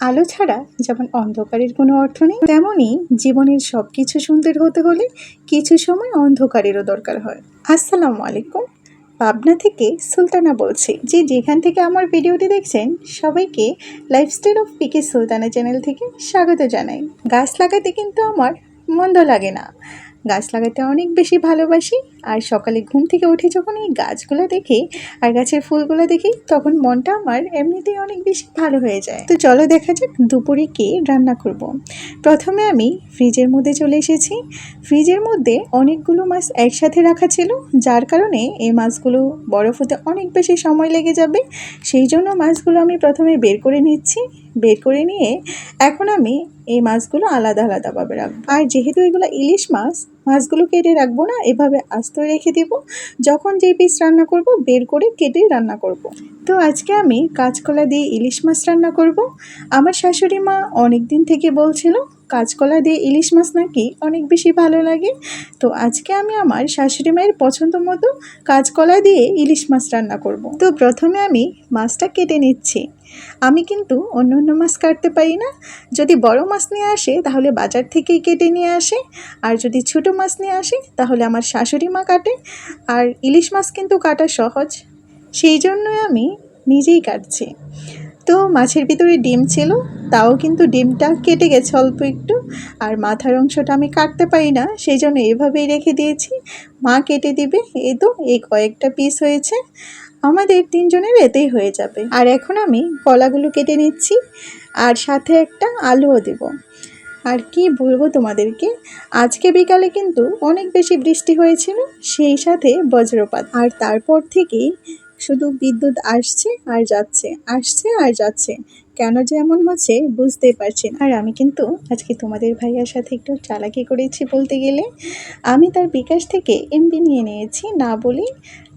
আলো ছাড়া যেমন অন্ধকারের কোনো অর্থ নেই তেমনই জীবনের সব কিছু সুন্দর হতে হলে কিছু সময় অন্ধকারেরও দরকার হয়। আসসালামু আলাইকুম। পাবনা থেকে সুলতানা বলছি। যে যেখান থেকে আমার ভিডিওটি দেখছেন, সবাইকে lifestyle of P K Sultana channel থেকে স্বাগত জানাই। গাছ লাগাতে কিন্তু আমার মন্দ লাগে না। গাছ লাগাতে অনেক বেশি ভালোবাসি। আর সকালে ঘুম থেকে উঠে যখন এই গাছগুলো দেখি আর গাছের ফুলগুলো দেখি, তখন মনটা আমার এমনিতেই অনেক বেশি ভালো হয়ে যায়। তো চলো দেখা যাক দুপুরে কে রান্না করব। প্রথমে আমি ফ্রিজের মধ্যে চলে এসেছি। ফ্রিজের মধ্যে অনেকগুলো মাছ একসাথে রাখা ছিল, যার কারণে এই মাছগুলো বরফ হতে অনেক বেশি সময় লেগে যাবে। সেই জন্য মাছগুলো আমি প্রথমে বের করে নিচ্ছি। বের করে নিয়ে এখন আমি এই মাছগুলো আলাদা আলাদাভাবে রাখব আর যেহেতু এগুলো ইলিশ মাছ, মাছগুলো কেটে রাখব না, এভাবে আস্ত রেখে দেবো যখন যে পিস রান্না করব, বের করে কেটে রান্না করব। তো আজকে আমি কাঁচকলা দিয়ে ইলিশ মাছ রান্না করব। আমার শাশুড়ি মা অনেক দিন থেকে বলছিল কাঁচকলা দিয়ে ইলিশ মাছ নাকি অনেক বেশি ভালো লাগে? তো আজকে আমি আমার শাশুড়ি মায়ের পছন্দ মতো কাঁচকলা দিয়ে ইলিশ মাছ রান্না করব। তো প্রথমে আমি মাছটা কেটে নিচ্ছি। আমি কিন্তু অন্য অন্য মাছ কাটতে পারি না। যদি বড় মাছ নিয়ে আসে, তাহলে বাজার থেকেই কেটে নিয়ে আসে। আর যদি ছোট মাছ নিয়ে আসে, তাহলে আমার শাশুড়ি মা কাটে। আর ইলিশ মাছ কিন্তু কাটা সহজ। সেই জন্যই আমি নিজেই কাটছি। তো মাছের ভিতরে ডিম ছিল, তাও কিন্তু ডিমটা কেটে গেছে অল্প একটু, আর মাথার অংশটা আমি কাটতে পারি না, সেই জন্য এভাবেই রেখে দিয়েছি। মা কেটে দিবে, এই তো, এই কয়েকটা পিস হয়েছে, আমাদের তিনজনের এতেই হয়ে যাবে। আর এখন আমি কলাগুলো কেটে নিচ্ছি, আর সাথে একটা আলুও দেব। আর কি বলব তোমাদেরকে, আজকে বিকালে কিন্তু অনেক বেশি বৃষ্টি হয়েছিল, সেই সাথে বজ্রপাত। আর তারপর থেকেই শুধু বিদ্যুৎ আসছে আর যাচ্ছে, আসছে আর যাচ্ছে। কেন যে এমন হচ্ছে বুঝতে পারছি না। আর আমি কিন্তু আজকে তোমাদের ভাইয়ার সাথে একটু চালাকি করেছি বলতে গেলে। আমি তার বিকাশ থেকে এমবি নিয়ে নিয়েছি, না বলি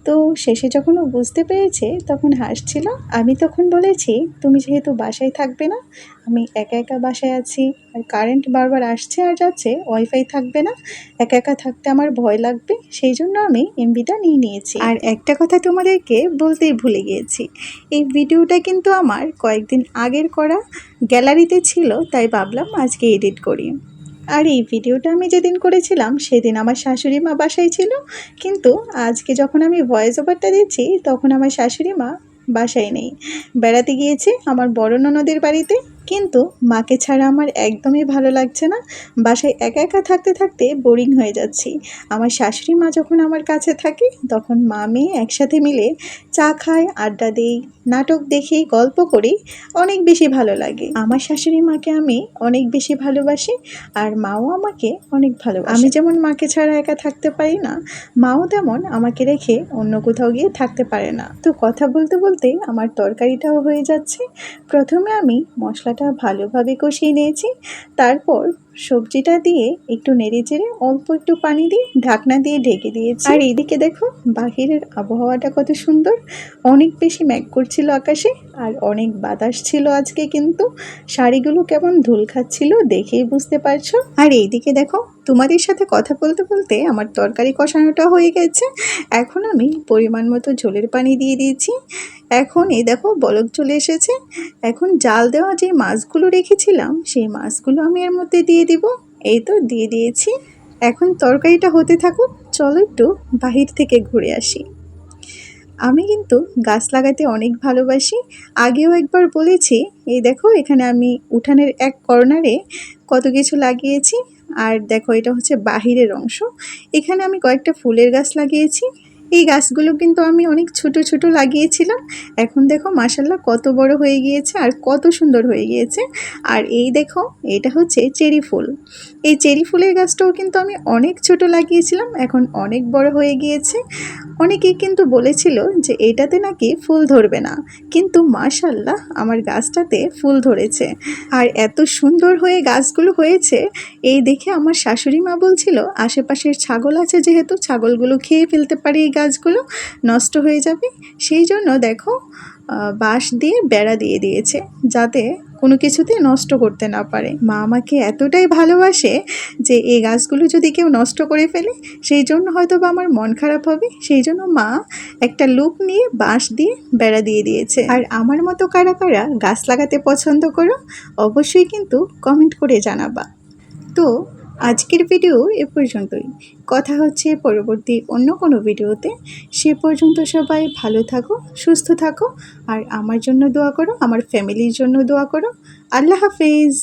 তো শেষে যখন ও বুঝতে পেরেছে, তখন হাসছিল। আমি তখন বলেছি, তুমি যেহেতু বাসায় থাকবে না, আমি একা একা বাসায় আছি। আর কারেন্ট বারবার আসছে আর যাচ্ছে ওয়াইফাই থাকবে না। একা একা থাকতে আমার ভয় লাগবে, সেই জন্য আমি এমবিটা নিয়ে নিয়েছি। আর একটা কথা তোমাদেরকে বলতেই ভুলে গিয়েছি, এই ভিডিওটা কিন্তু আমার কয়েকদিন আগের করা গ্যালারিতে ছিল, তাই ভাবলাম আজকে এডিট করি। আর এই ভিডিওটা আমি যেদিন করেছিলাম, সেদিন আমার শাশুড়ি মা বাসায় ছিল। কিন্তু আজকে যখন আমি ভয়েস ওভারটা দিচ্ছি, তখন আমার শাশুড়ি মা বাসায় নেই। বেড়াতে গিয়েছে আমার বড় ননদের বাড়িতে। কিন্তু মাকে ছাড়া আমার একদমই ভালো লাগছে না। বাসায় একা একা থাকতে থাকতে বোরিং হয়ে যাচ্ছি। আমার শাশুড়ি মা যখন আমার কাছে থাকে, তখন মা, মেয়ে একসাথে মিলে চা খায় আড্ডা দিই, নাটক দেখি, গল্প করি, অনেক বেশি ভালো লাগে। আমার শাশুড়ি মাকে আমি অনেক বেশি ভালোবাসি আর মাও আমাকে অনেক ভালো আমি যেমন মাকে ছাড়া একা থাকতে পারি না, মাও তেমন আমাকে রেখে অন্য কোথাও গিয়ে থাকতে পারে না। তো কথা বলতে বলতে আমার তরকারিটাও হয়ে যাচ্ছে। প্রথমে আমি মশলাটা ভালোভাবে কষিয়ে নিয়েছি। তারপর সবজিটা দিয়ে একটু নেড়ে চেড়ে অল্প একটু পানি দিয়ে ঢাকনা দিয়ে ঢেকে দিয়েছি। আর এদিকে দেখো, বাহিরের আবহাওয়াটা কত সুন্দর। অনেক বেশি ম্যাগ করছিল আকাশে আর অনেক বাতাস ছিল আজকে কিন্তু। শাড়িগুলো কেমন ধুল খাচ্ছিল দেখেই বুঝতে পারছ। আর এইদিকে দেখো, তোমাদের সাথে কথা বলতে বলতে আমার তরকারি কষানোটা হয়ে গেছে। এখন আমি পরিমাণ মতো ঝোলের পানি দিয়ে দিয়েছি। এখন এই দেখো বলক চলে এসেছে। এখন জাল দেওয়া যে মাছগুলো রেখেছিলাম, সেই মাছগুলো আমি এর মধ্যে দিয়ে দিব। এই তো দিয়ে দিয়েছি। এখন তরকারিটা হতে থাকুক, চলো একটু বাহির থেকে ঘুরে আসি। আমি কিন্তু গাছ লাগাতে অনেক ভালোবাসি। আগেও একবার বলেছি, এই দেখো এখানে আমি উঠানের এক কর্নারে কত কিছু লাগিয়েছি। আর দেখো এটা হচ্ছে বাহিরের অংশ। এখানে আমি কয়েকটা ফুলের গাছ লাগিয়েছি। এই গাছগুলো কিন্তু আমি অনেক ছোট ছোট লাগিয়েছিলাম। এখন দেখো মাসাল্লাহ কত বড় হয়ে গিয়েছে আর কত সুন্দর হয়ে গিয়েছে। আর এই দেখো, এটা হচ্ছে চেরি ফুল। এই চেরি ফুলের গাছটাও কিন্তু আমি অনেক ছোট লাগিয়েছিলাম, এখন অনেক বড় হয়ে গিয়েছে। অনেকেই কিন্তু বলেছিল যে এটাতে নাকি ফুল ধরবে না, কিন্তু মাশাল্লাহ আমার গাছটাতে ফুল ধরেছে। আর এত সুন্দর হয়ে গাছগুলো হয়েছে, এই দেখে আমার শাশুড়ি মা বলছিল, আশেপাশের ছাগল আছে যেহেতু, ছাগলগুলো খেয়ে ফেলতে পারে এই গাছগুলো নষ্ট হয়ে যাবে। সেই জন্য দেখো বাঁশ দিয়ে বেড়া দিয়ে দিয়েছে যাতে কোনো কিছুতে নষ্ট করতে না পারে। মা আমাকে এতটাই ভালোবাসে যে এই গাছগুলো যদি কেউ নষ্ট করে ফেলে, সেই জন্য হয়তো বা আমার মন খারাপ হবে। সেই জন্য মা একটা লুক নিয়ে বাঁশ দিয়ে বেড়া দিয়ে দিয়েছে। আর আমার মতো কারা কারা গাছ লাগাতে পছন্দ করো, অবশ্যই কিন্তু কমেন্ট করে জানাবা। তো আজকের ভিডিও এ পর্যন্তই। কথা হচ্ছে পরবর্তী অন্য কোনো ভিডিওতে। সে পর্যন্ত সবাই ভালো থাকো, সুস্থ থাকো, আর আমার জন্য দোয়া করো, আমার ফ্যামিলির জন্য দোয়া করো। আল্লাহ হাফেজ।